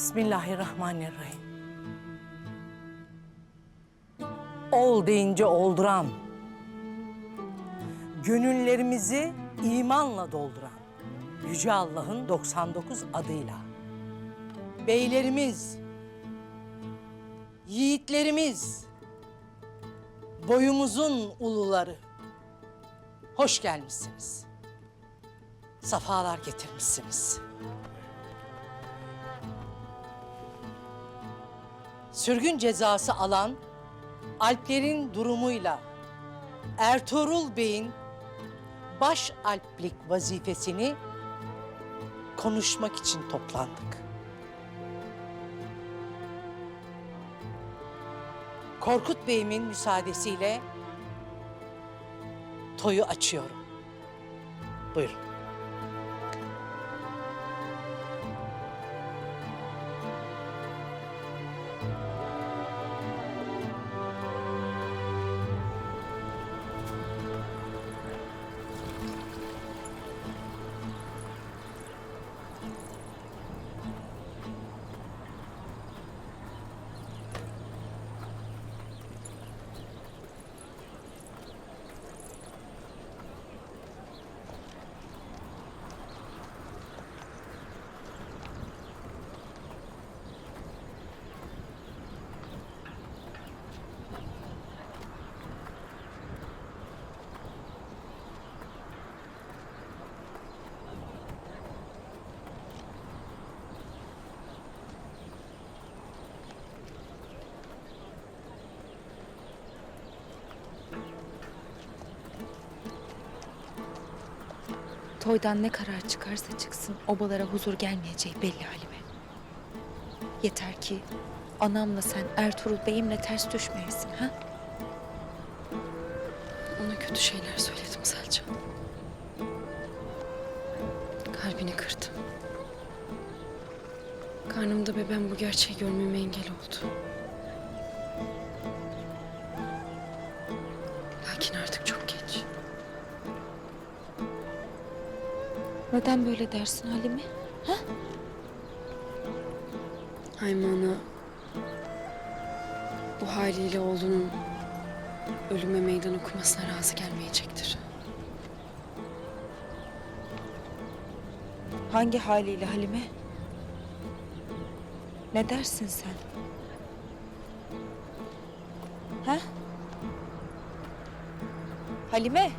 Bismillahirrahmanirrahim. Ol deyince olduran, gönüllerimizi imanla dolduran Yüce Allah'ın 99 adıyla. Beylerimiz, yiğitlerimiz, boyumuzun uluları, hoş gelmişsiniz. Safalar getirmişsiniz. Sürgün cezası alan Alplerin durumuyla Ertuğrul Bey'in baş alplik vazifesini konuşmak için toplandık. Korkut Bey'imin müsaadesiyle toyu açıyorum. Buyurun. Toydan ne karar çıkarsa çıksın obalara huzur gelmeyeceği belli Halime. Yeter ki anamla sen Ertuğrul Bey'imle ters düşmeyesin ha? Ona kötü şeyler söyledim Selcan. Kalbini kırdım. Karnımda bebeğim bu gerçeği görmeme engel oldu. Lakin artık çok Neden böyle dersin Halime? Hayman'a bu haliyle oğlunun ölüme meydan okumasına razı gelmeyecektir. Hangi haliyle Halime? Ne dersin sen? Ha? Halime?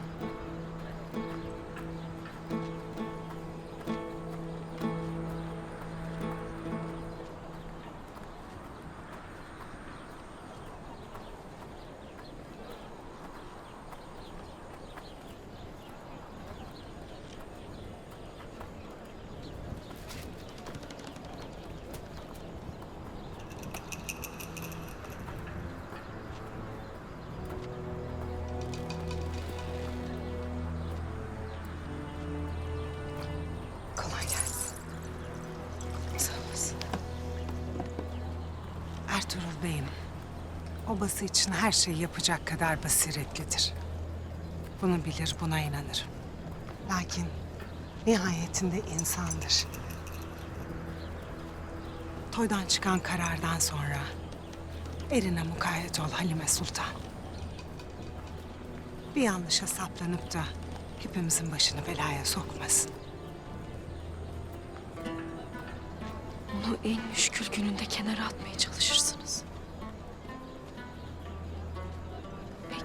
Ertuğrul Bey'im, obası için her şeyi yapacak kadar basiretlidir. Bunu bilir, buna inanır. Lakin nihayetinde insandır. Toydan çıkan karardan sonra erine mukayyet ol Halime Sultan. bir yanlışa saplanıp da hepimizin başını belaya sokmasın. Onu en müşkül gününde kenara atmaya çalışırsınız.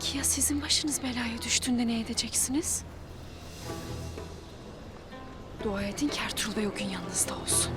Peki ya sizin başınız belaya düştüğünde ne edeceksiniz? Dua edin ki Ertuğrul Bey o gün yanınızda olsun.